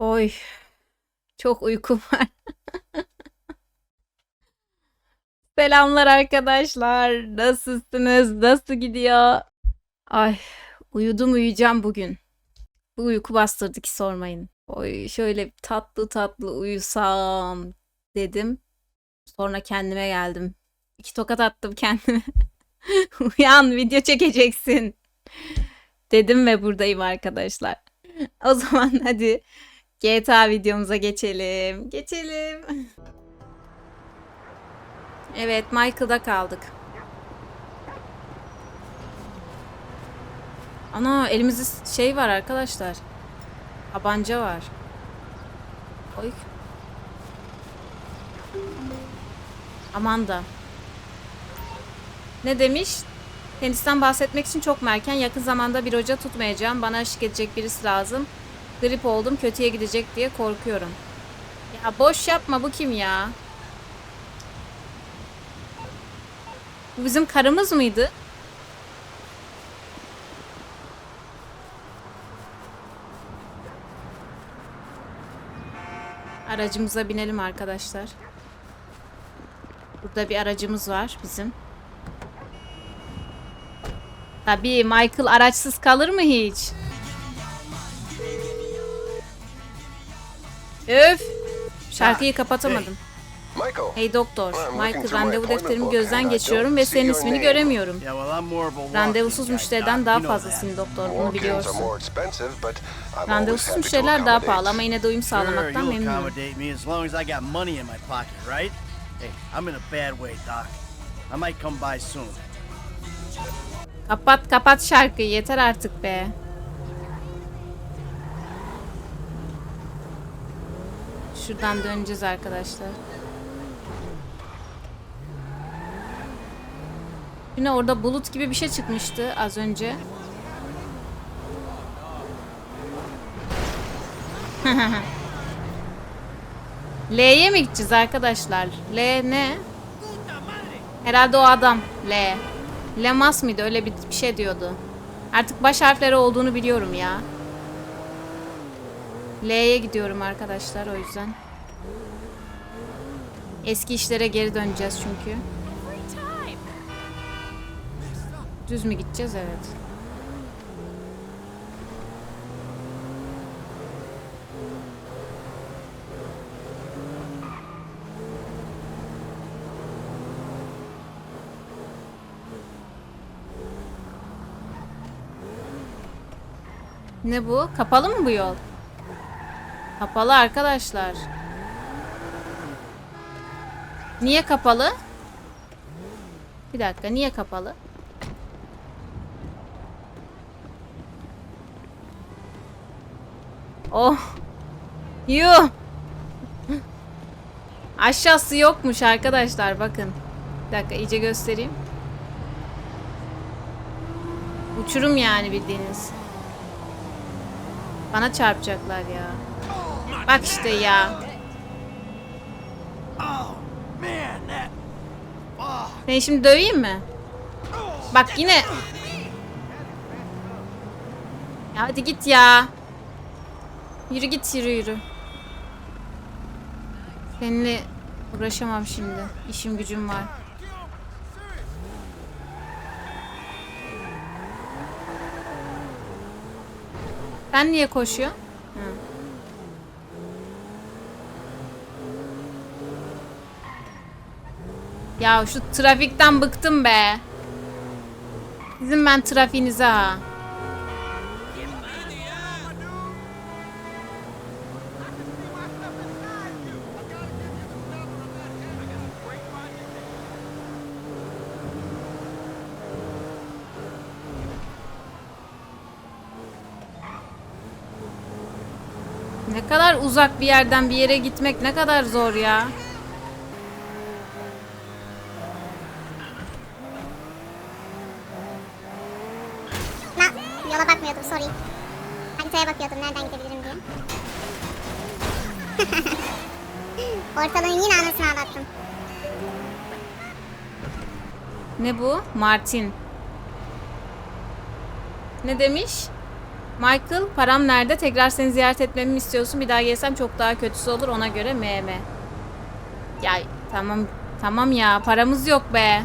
Oy. Çok uykum var. Selamlar arkadaşlar. Nasılsınız? Nasıl gidiyor? Ay, uyudum uyuyacağım bugün. Bu uyku bastırdı ki sormayın. Oy, şöyle tatlı tatlı uyusam dedim. Sonra kendime geldim. İki tokat attım kendime. Uyan, video çekeceksin. Dedim ve buradayım arkadaşlar. O zaman hadi GTA videomuza geçelim. Geçelim. Evet, Michael'da kaldık. Ana elimizde şey var arkadaşlar. Tabanca var. Oy. Amanda. Ne demiş? Tenisten bahsetmek için çok mu erken? Yakın zamanda bir hoca tutmayacağım. Bana eşlik edecek birisi lazım. Grip oldum, kötüye gidecek diye korkuyorum. Ya boş yapma bu kim ya? Bu bizim karımız mıydı? Aracımıza binelim arkadaşlar. Burada bir aracımız var bizim. Tabii Michael araçsız kalır mı hiç? Öf! Şarkıyı kapatamadım. Hey doktor, Michael randevu defterimi gözden don't ve senin ismini göremiyorum. Randevusuz müşteriden daha fazlasın doktor, bunu biliyorsun. Randevusuz müşteriler daha pahalı ama yine de uyum sağlamaktan memnunum. accommodate me as long as I Şuradan döneceğiz arkadaşlar. Yine orada bulut gibi bir şey çıkmıştı az önce. L'ye mi gideceğiz arkadaşlar? L ne? Herhalde o adam. L. Lemas mıydı? Öyle bir, bir şey diyordu. Artık baş harfleri olduğunu biliyorum ya. L'ye gidiyorum arkadaşlar o yüzden. Eski işlere geri döneceğiz çünkü. Düz mü gideceğiz? Evet. Ne bu? Kapalı mı bu yol? Kapalı arkadaşlar. Niye kapalı? Bir dakika, niye kapalı? Oh. Yuh. Aşağısı yokmuş arkadaşlar bakın. Bir dakika iyice göstereyim. Uçurum yani bildiğiniz. Bana çarpacaklar ya. Bak işte ya. Seni şimdi döveyim mi? Bak yine. Ya hadi git ya. Yürü git yürü yürü. Seninle uğraşamam şimdi. İşim gücüm var. Sen niye koşuyorsun? Hı. Ya şu trafikten bıktım be. Sizin ben trafiğinize ha. Ne kadar uzak bir yerden bir yere gitmek ne kadar zor ya. Ortalığın yine anasını ağlattım. Ne bu? Martin. Ne demiş? Michael param nerede? Tekrar seni ziyaret etmemi mi istiyorsun? Bir daha gelsem çok daha kötüsü olur ona göre MM. Ya tamam tamam ya paramız yok be.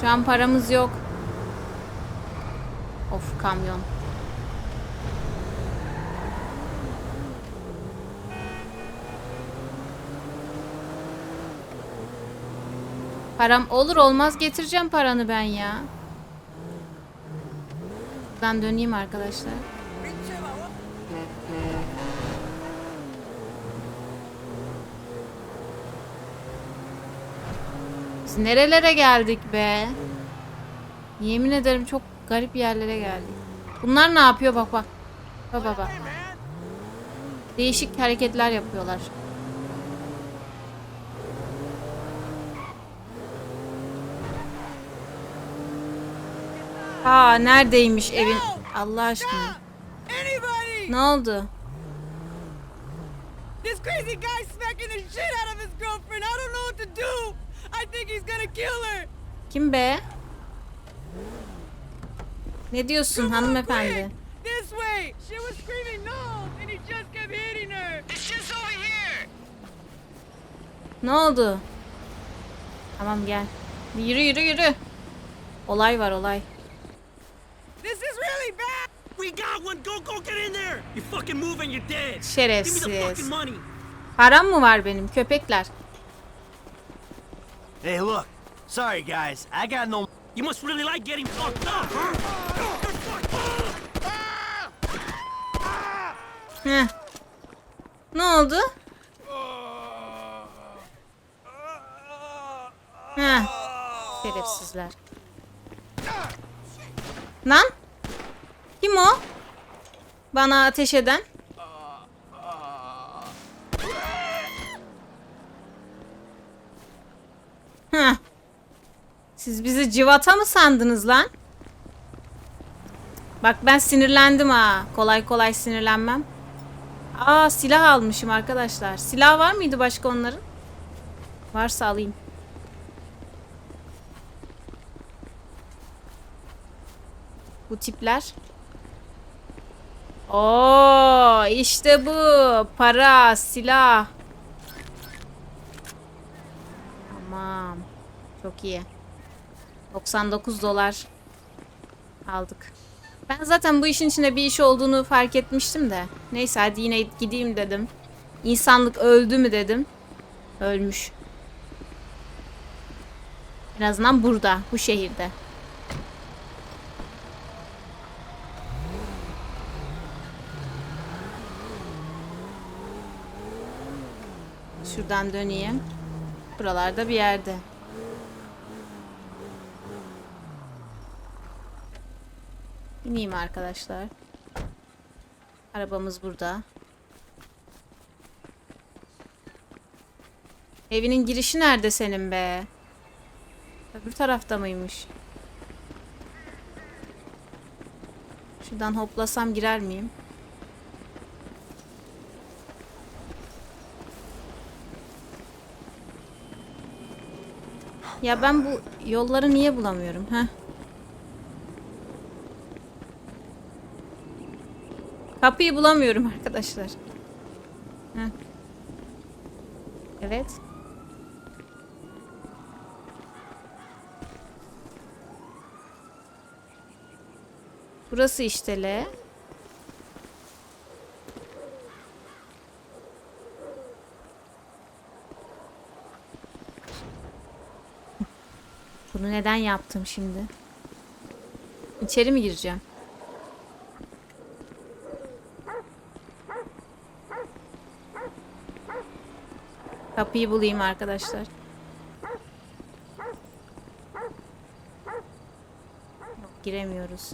Şu an paramız yok. Of kamyon. Param olur olmaz getireceğim paranı ben ya. Ben döneyim arkadaşlar. Biz nerelere geldik be? Yemin ederim çok garip yerlere geldik. Bunlar ne yapıyor bak bak. Bak bak bak. Değişik hareketler yapıyorlar. Aa neredeymiş evin? Allah aşkına. Ne oldu? This crazy guy's smacking the shit out of his girlfriend. I don't know what to do. I think he's gonna kill her. Kim be? Ne diyorsun hanımefendi? This way. She was screaming no, and he just kept hitting her. It's just over here. Ne oldu? Tamam gel. Yürü yürü yürü. Olay var olay. This is really bad. We got one. Go, go, get in there. You fucking move and you're dead. Give me the Şerefsiz. fucking money. Param mı var benim köpekler? Hey, look. Sorry, guys. I got no. You must really like getting fucked up, huh? Heh. Ne oldu? Heh. Şerefsizler. Lan? Kim o? Bana ateş eden? Heh. Siz bizi civata mı sandınız lan? Bak ben sinirlendim ha. Kolay kolay sinirlenmem. Aa silah almışım arkadaşlar. Silah var mıydı başka onların? Varsa alayım. Bu tipler. Oo işte bu. Para, silah. Tamam. Çok iyi. 99 dolar aldık. Ben zaten bu işin içinde bir iş olduğunu fark etmiştim de. Neyse hadi yine gideyim dedim. İnsanlık öldü mü dedim. Ölmüş. En azından burada, bu şehirde. Şuradan döneyim. Buralarda bir yerde. İneyim arkadaşlar. Arabamız burada. Evinin girişi nerede senin be? Öbür tarafta mıymış? Şuradan hoplasam girer miyim? Ya ben bu yolları niye bulamıyorum? Heh. Kapıyı bulamıyorum arkadaşlar. Heh. Evet. Burası işte L. Bunu neden yaptım şimdi? İçeri mi gireceğim? Kapıyı bulayım arkadaşlar. Giremiyoruz.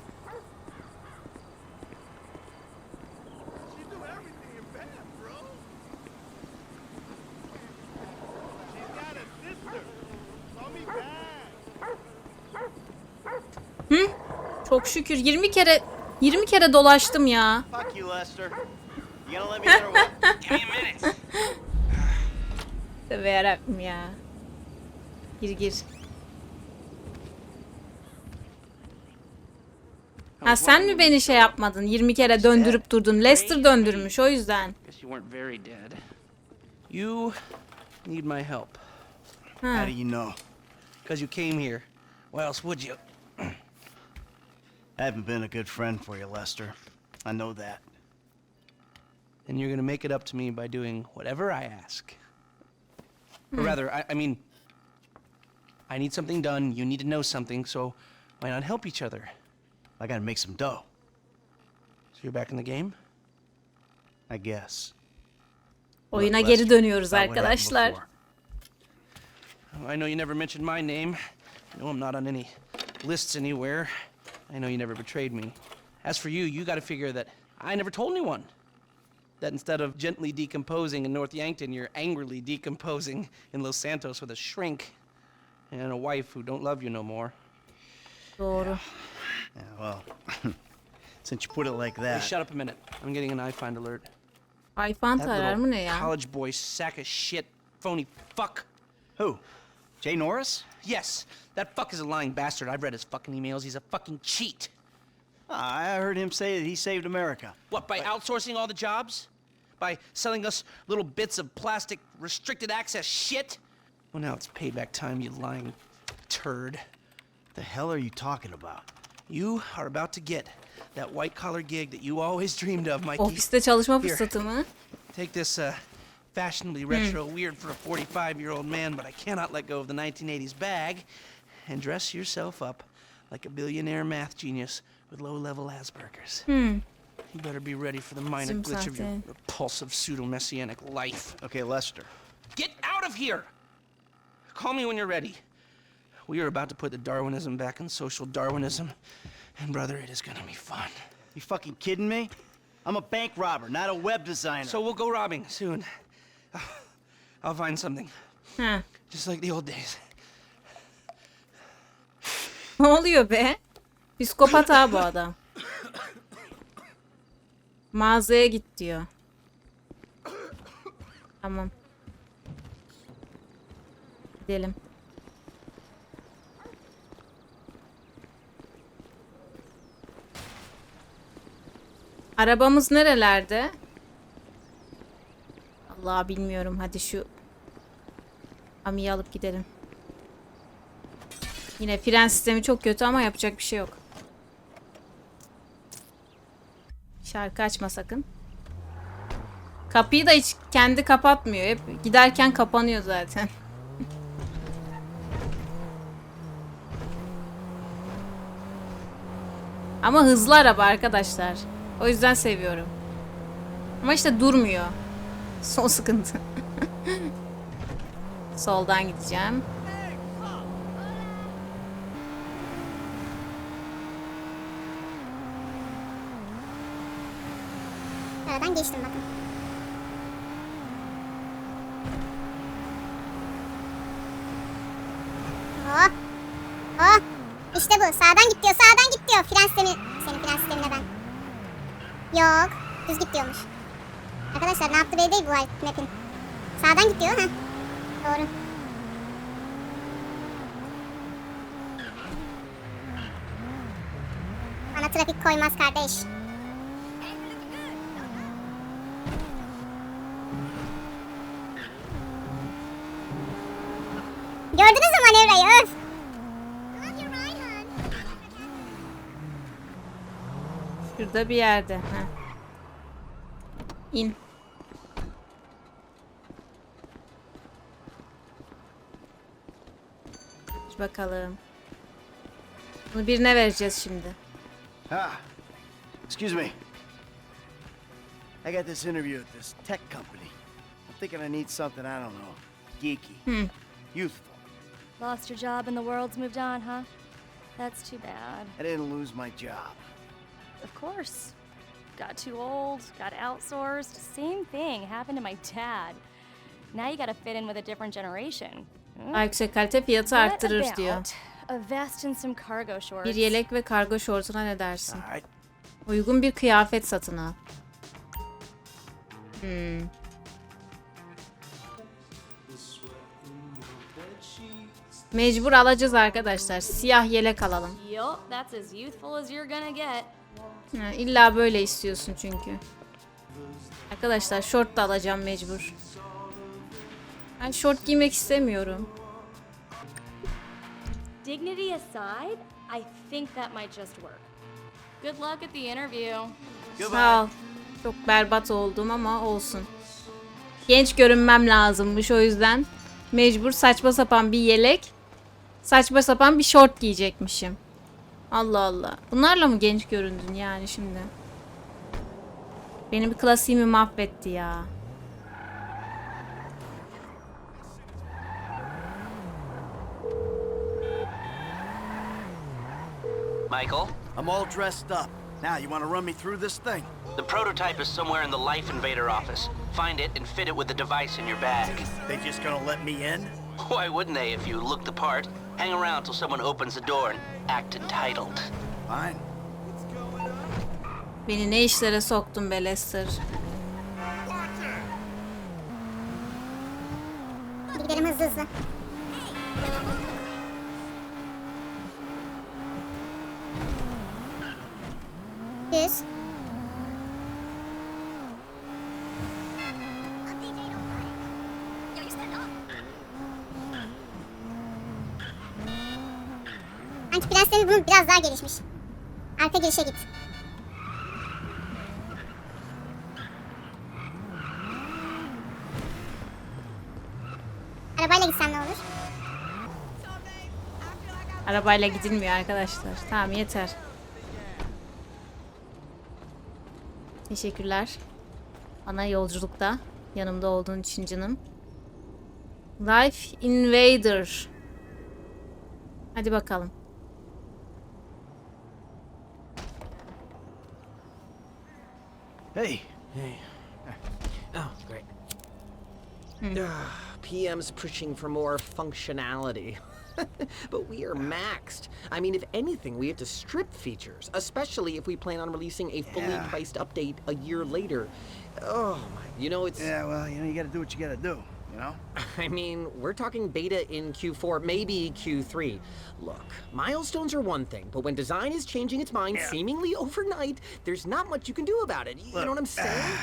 Hı? Çok şükür 20 kere 20 kere dolaştım ya. What? Tövbe yarabbim ya. Gir gir. Ha sen mi beni şey yapmadın? 20 kere döndürüp durdun. Lester döndürmüş o yüzden. You need my help. How do you know? Because you came here. Why else would you? I haven't been a good friend for you, Lester. I know that. And you're gonna make it up to me by doing whatever I ask. Or hmm. rather, I, I mean, I need something done, you need to know something, so why not help each other? I gotta make some dough, So you're back in the game? I guess. Oyuna Look, geri Lester, dönüyoruz about what happened arkadaşlar. before. I know you never mentioned my name. I know I'm not on any lists anywhere. I know you never betrayed me. As for you, you gotta figure that I never told anyone. That instead of gently decomposing in North Yankton, you're angrily decomposing in Los Santos with a shrink and a wife who don't love you no more. Doğru. Yeah, well, since you put it like Hey, that. shut up a minute. I'm getting an iFind alert. Ayfan That tarar mı ne ya? college boy sack of shit, phony fuck. Who? Jay Norris? Yes, that fuck is a lying bastard. I've read his fucking emails. He's a fucking cheat. Ah, I heard him say that he saved America. What, by outsourcing all the jobs? By selling us little bits of plastic restricted access shit? Well, now it's payback time, you lying turd. The hell are you talking about? You are about to get that white collar gig that you always dreamed of, Mikey. Ofiste çalışma Here. fırsatı mı? Take this uh, fashionably retro weird for a 45 year old man, but I cannot let go of the 1980s bag and dress yourself up like a billionaire math genius with low level Asperger's. Hmm. You better be ready for the minor Zoom glitch of your sahte. repulsive pseudo messianic life. Okay, Lester. Get out of here! Call me when you're ready. We are about to put the Darwinism back in social Darwinism, and brother, it is gonna be fun. You fucking kidding me? I'm a bank robber, not a web designer. So we'll go robbing soon. I'll find something, Ha. just like the old days. Ne oluyor be? Psikopat ha bu adam. Mağazaya git diyor. Tamam. Gidelim. Arabamız nerelerde? Allah bilmiyorum. Hadi şu Ami'yi alıp gidelim. Yine fren sistemi çok kötü ama yapacak bir şey yok. Şarkı açma sakın. Kapıyı da hiç kendi kapatmıyor. Hep giderken kapanıyor zaten. ama hızlı araba arkadaşlar. O yüzden seviyorum. Ama işte durmuyor. Son sıkıntı. Soldan gideceğim. Aradan geçtim bakın. Oh. Oh. İşte bu. Sağdan git diyor. Sağdan git diyor. Fren sistemi. Senin fren sistemine ben. Yok. Düz git diyormuş. Arkadaşlar ne yaptı belli değil bu harita map'in. Sağdan git diyor. ha. Doğru. Bana trafik koymaz kardeş. Gördünüz mü manevrayı? Öf. Şurada bir yerde. Heh. İn. Bakalım. Bunu birine vereceğiz şimdi. Ah, excuse me. I got this interview at this tech company. I'm thinking I need something, I don't know, geeky, youthful. Lost your job and the world's moved on, huh? That's too bad. I didn't lose my job. Of course. Got too old, got outsourced. Same thing happened to my dad. Now you gotta fit in with a different generation. Daha yüksek kalite fiyatı arttırır diyor. Bir yelek ve kargo şortuna ne dersin? Uygun bir kıyafet satın al. Hmm. Mecbur alacağız arkadaşlar. Siyah yelek alalım. Ha, illa böyle istiyorsun çünkü. Arkadaşlar şort da alacağım mecbur. Ben şort giymek istemiyorum. Dignity aside, I think that might just work. Good luck at the interview. Sağ ol. Çok berbat oldum ama olsun. Genç görünmem lazımmış o yüzden. Mecbur saçma sapan bir yelek, saçma sapan bir şort giyecekmişim. Allah Allah. Bunlarla mı genç göründün yani şimdi? Benim klasiğimi mahvetti ya. Michael, I'm all dressed up. Now, you want to run me through this thing? the prototype is somewhere in the Life Invader office. Find it and fit it with the device in your bag. They just gonna let me in? Why wouldn't they if you look the part? Hang around till someone opens the door and act entitled. Fine. What's going on? Beni ne işlere soktun be Lester. Hadi gidelim hızlı hızlı. Sanki prenslerin bunun biraz daha gelişmiş. Arka girişe git. Arabayla gitsen ne olur? Arabayla gidilmiyor arkadaşlar. Tamam yeter. Teşekkürler. Bana yolculukta yanımda olduğun için canım. Life Invader. Hadi bakalım. Hey, Oh, great. Ah, PM's pushing for more functionality. but we are maxed. I mean, if anything, we have to strip features, especially if we plan on releasing a fully Yeah. priced update a year later. Oh, my. You know, it's. yeah, well, you know, you gotta do what you gotta do, you know? I mean, we're talking beta in Q4, maybe Q3. Look, milestones are one thing, but when design is changing its mind seemingly overnight, there's not much you can do about it. You know what I'm saying?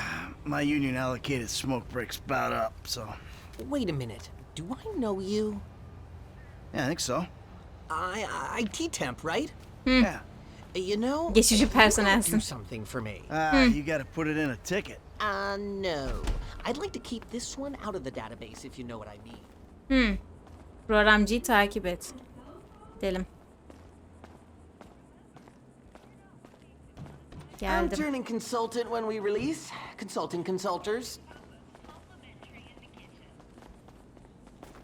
My union allocated smoke breaks about up, so. Wait a minute. Do I know you? Yeah, I think so. I, I IT temp, right? Yeah. You know, Geçici you gotta do personelsin. something for me. Ah, you gotta put it in a ticket. Uh, no. I'd like to keep this one out of the database, if you know what I mean. Programcıyı takip et. Gidelim. I'm Geldim. turning consultant when we release. Consulting consulters.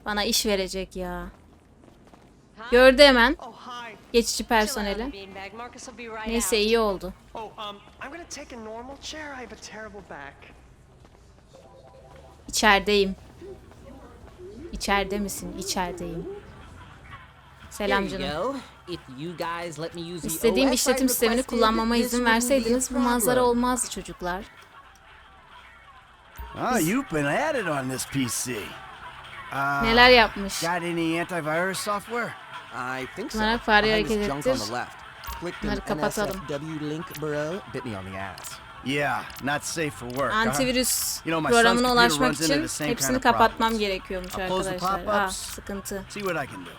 Bana iş verecek ya. Gördü hemen. Geçici personeli. Neyse iyi oldu. Oh, um. İçerideyim. İçeride misin? İçerideyim. Selam canım. İstediğim işletim sistemini kullanmama izin verseydiniz bu manzara olmazdı çocuklar. Ah, you've been at it on this PC. Uh, Neler yapmış? Got any antivirus software? I think so. Behind this hareket junk on ettir. the left. Clicked Bunları kapatalım. NSFW link, bro. Bit me on the ass. Yeah, not safe for work. huh? Antivirüs You know, my son's programına ulaşmak runs into için the same hepsini kind of kapatmam problems. gerekiyormuş arkadaşlar. Ah pop-ups. sıkıntı. See what I can do.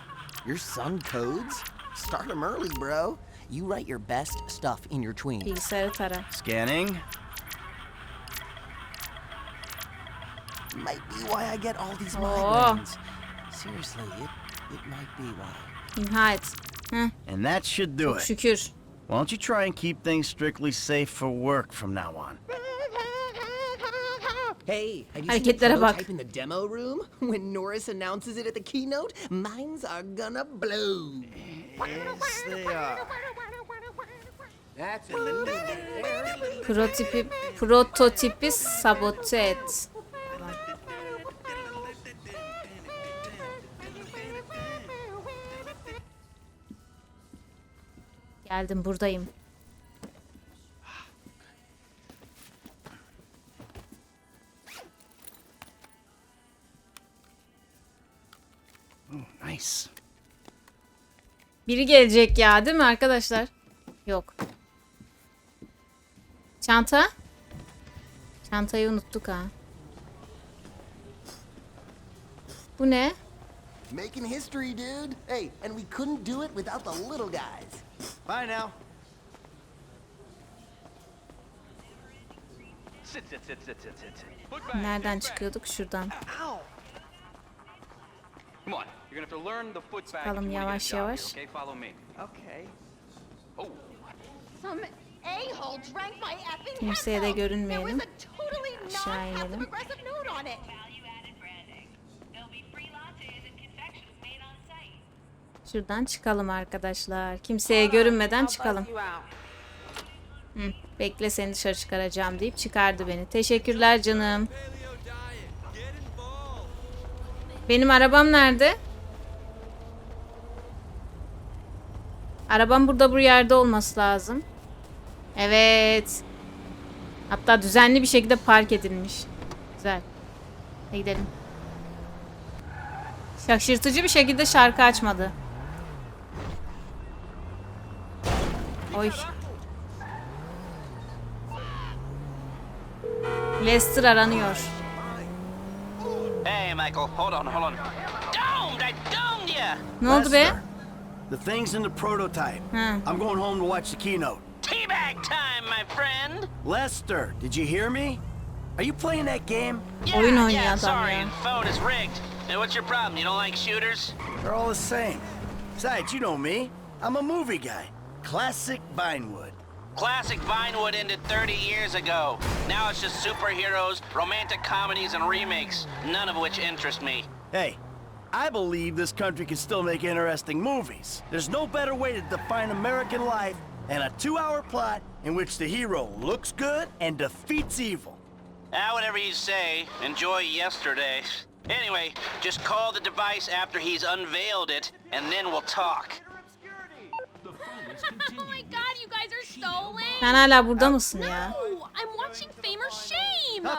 Your son codes? Start him early, bro. You write your best stuff in your tween. Bilgisayarı tara. Scanning. Might be why I get all these Oh. migraines. Seriously, it, it might be why. İmha et. Heh, And that should do çok it. şükür. Why don't you try and keep things strictly safe for work from now on? Hey, have you Hareketlere seen the bak. prototype in the demo room? When Norris announces it at the keynote, minds are gonna blow. Yes, they are. That's Prototipi, prototipi sabote et. Geldim buradayım. Nice. Biri gelecek ya değil mi arkadaşlar? Yok. Çanta? Çantayı unuttuk ha. Bu ne? Making history, dude. Hey, and we couldn't do it without the little guys. Bye now. Sit, sit, sit, sit, sit, sit, sit. Foot back. Nereden çıkıyorduk? Şuradan. Come on. You're gonna have to learn the foot back. Çıkalım if you wanna yavaş get a job yavaş. here, okay, follow me. Okay. Oh, Some a-hole drank my effing Kimseye de headphones. görünmeyelim. There was a totally Aşağı inelim. non-passive-aggressive note on it. Şuradan çıkalım arkadaşlar. Kimseye görünmeden çıkalım. Hı, bekle seni dışarı çıkaracağım deyip çıkardı beni. Teşekkürler canım. Benim arabam nerede? Arabam burada bu yerde olması lazım. Evet. Hatta düzenli bir şekilde park edilmiş. Güzel. Hadi gidelim. Şaşırtıcı bir şekilde şarkı açmadı. Oy. Lester aranıyor. Hey, Michael, hold on, hold on. Domed! I domed ya! Ne oldu be? Lester, The thing's in the prototype. Huh. I'm going home to watch the keynote. Teabag time, my friend! Lester, did you hear me? Are you playing that game? Yeah, Oyun oynuyor yeah, sorry, ya. phone is rigged. Hey, what's your problem? You don't like shooters? They're all the same. Besides, you know me. I'm a movie guy. Classic Vinewood. Classic Vinewood ended 30 years ago. Now it's just superheroes, romantic comedies, and remakes, none of which interest me. Hey, I believe this country can still make interesting movies. There's no better way to define American life than a two-hour plot in which the hero looks good and defeats evil. Ah, whatever you say. Enjoy yesterday. Anyway, just call the device after he's unveiled it, and then we'll talk. Sen hala burada mısın ya? No, I'm watching Fame or Shame!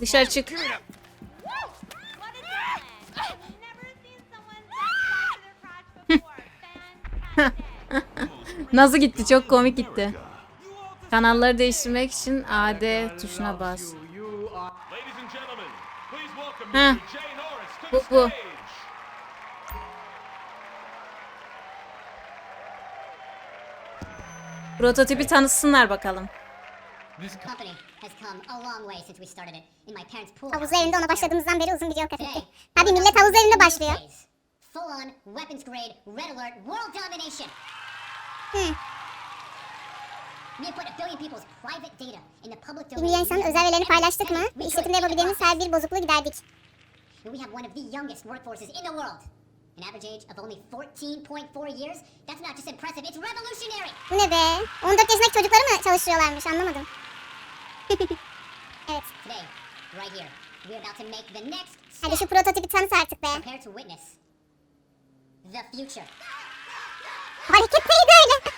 Dışarı çık. Nasıl gitti? Çok komik gitti. Kanalları değiştirmek için AD tuşuna bas. ladies and gentlemen, my parents' pool. Havuz evinde ona başladığımızdan beri uzun bir yol kat ettik. Tabii millet havuz evinde başlıyor. Full on weapons grade red alert world domination. Hmm. Milyon insanın özel verilerini paylaştık mı? İşletimde yapabildiğimiz her bir bozukluğu giderdik. We have one of the youngest workforces in the world. An average age of only 14.4 years. That's not just impressive, it's revolutionary. Bu ne be? 14 yaşındaki çocukları mı çalıştırıyorlarmış anlamadım. evet. Today, right here, we're about to make the next Hadi şu step. prototipi tanıt artık be. Prepare to witness the future. Hareket neydi öyle?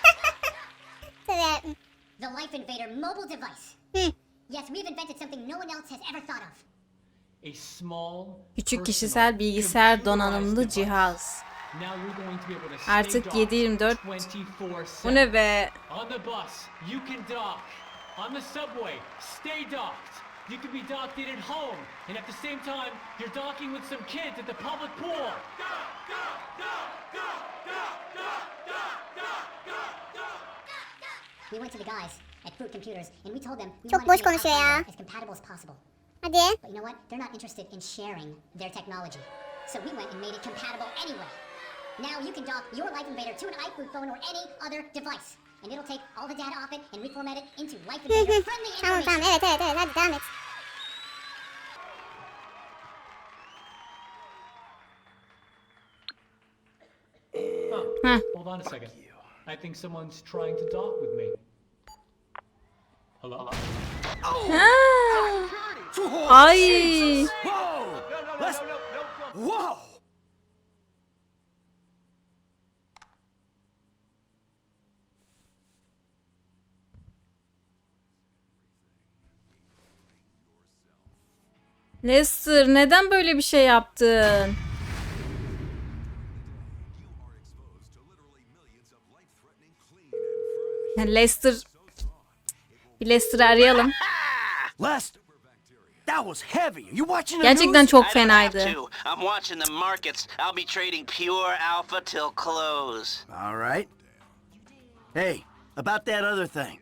Tabii. The Life Invader mobile device. Yes, we've invented something no one else has ever thought of. A small, Küçük kişisel bilgisayar donanımlı cihaz. Now you're going to be able to stay Artık docked 7/24 24/7. Bu ne be? On the bus, you can dock. On the subway, stay docked. You can be docked in at home, and at the same time, you're docking with some kids at the public pool. We went to the guys at Fruit Computers and we told them we wanted to hardware as compatible as possible. Hadi. But you know what? They're not interested in sharing their technology. So we went and made it compatible anyway. Now you can dock your Life Invader to an iFood phone or any other device. And it'll take all the data off it and reformat it into Life Hı hı. Invader friendly tamam information. tamam evet evet evet hadi devam et. Heh. Hold on a second. I think someone's trying to dock with me. Hello? Ay. Lester neden böyle bir şey yaptın? Ya Lester Bir Lester'ı arayalım. Lester, that was heavy. Are you watching the Gerçekten news? çok I don't have fenaydı. to. I'm watching the markets. I'll be trading pure alpha till close. All right. Hey, about that other thing.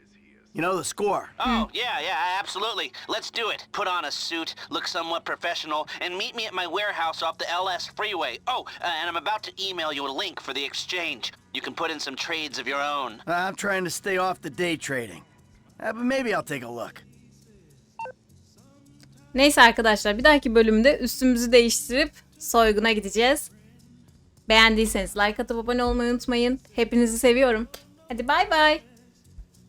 You know, the score. Oh, yeah, yeah, absolutely. Let's do it. Put on a suit, look somewhat professional, and meet me at my warehouse off the LS freeway. Oh, uh, and I'm about to email you a link for the exchange. You can put in some trades of your own. I'm trying to stay off the day trading. Uh, but maybe I'll take a look. Neyse arkadaşlar bir dahaki bölümde üstümüzü değiştirip soyguna gideceğiz. Beğendiyseniz like atıp abone olmayı unutmayın. Hepinizi seviyorum. Hadi bay bay.